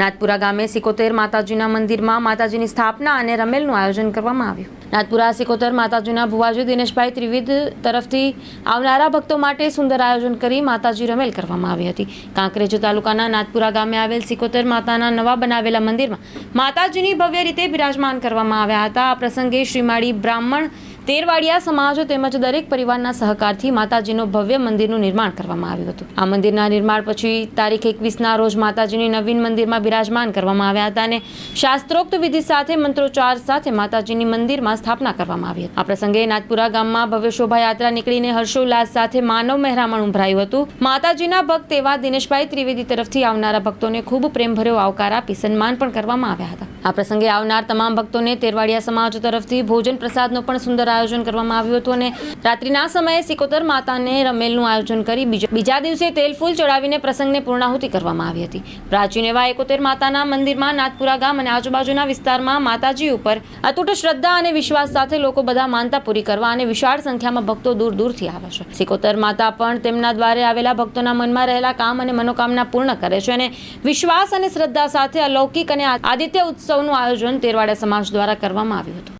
નાથપુરા ગામે સિકોતેર માતાજીના મંદિરમાં માતાજીની સ્થાપના અને રમેલનું આયોજન કરવામાં આવ્યું. નાથપુરા, સિકોતેર માતાજીના ભુવાજી દિનેશભાઈ ત્રિવિધ તરફથી આવનારા ભક્તો માટે સુંદર આયોજન કરી માતાજી રમેલ કરવામાં આવી હતી. કાંકરેજ તાલુકાના નાથપુરા ગામે આવેલ સિકોતેર માતાના નવા બનાવેલા મંદિરમાં માતાજીની ભવ્ય રીતે બિરાજમાન કરવામાં આવ્યા હતા. આ પ્રસંગે શ્રીમાળી બ્રાહ્મણ તેરવાડિયા સમાજો તેમજ દરેક પરિવારના સહકારથી માતાજીનો ભવ્ય મંદિરનું નિર્માણ કરવામાં આવ્યું હતું. આ મંદિરના નિર્માણ પછી તારીખ એકવીસના રોજ માતાજીની નવીન મંદિરમાં બિરાજમાન કરવામાં આવ્યા હતા અને શાસ્ત્રોક્ત વિધિ સાથે, મંત્રોચ્ચાર સાથે માતાજીની મંદિરમાં સ્થાપના કરવામાં આવી હતી. આ પ્રસંગે નાથપુરા ગામમાં ભવ્ય શોભાયાત્રા નીકળીને હર્ષોલ્લાસ સાથે માનવ મહેરામણ ઉભરાયું હતું. માતાજીના ભક્ત એવા દિનેશભાઈ ત્રિવેદી તરફથી આવનારા ભક્તોને ખૂબ પ્રેમભર્યો આવકાર આપી સન્માન પણ કરવામાં આવ્યા હતા. આ પ્રસંગે આવનાર તમામ ભક્તોને તેરવાડિયા સમાજ તરફથી ભોજન પ્રસાદનો પણ સુંદર આયોજન કરવામાં આવ્યું હતું અને રાત્રિના સમયે સિકોતર માતાને રમેલનું આયોજન કરી બીજા- દિવસે તેલ ફૂલ ચડાવીને પ્રસંગને પૂર્ણાહુતિ કરવામાં આવી હતી. પ્રાચીન એવા એકોતેર માતાના મંદિરમાં નાથપુરા ગામ અને આજુબાજુના વિસ્તારમાં માતાજી ઉપર અતૂટ શ્રદ્ધા અને વિશ્વાસ સાથે લોકો બધા માનતા પૂરી કરવા અને વિશાળ સંખ્યામાં ભક્તો દૂર દૂરથી આવે છે. સિકોતર માતા પણ તેમના દ્વારે આવેલા ભક્તોના મનમાં રહેલા કામ અને મનોકામના પૂર્ણ કરે છે અને વિશ્વાસ અને શ્રદ્ધા સાથે અલૌકિક અને આદિત્ય ઉત્સવનું આયોજન તેરવાડા સમાજ દ્વારા કરવામાં આવ્યું હતું.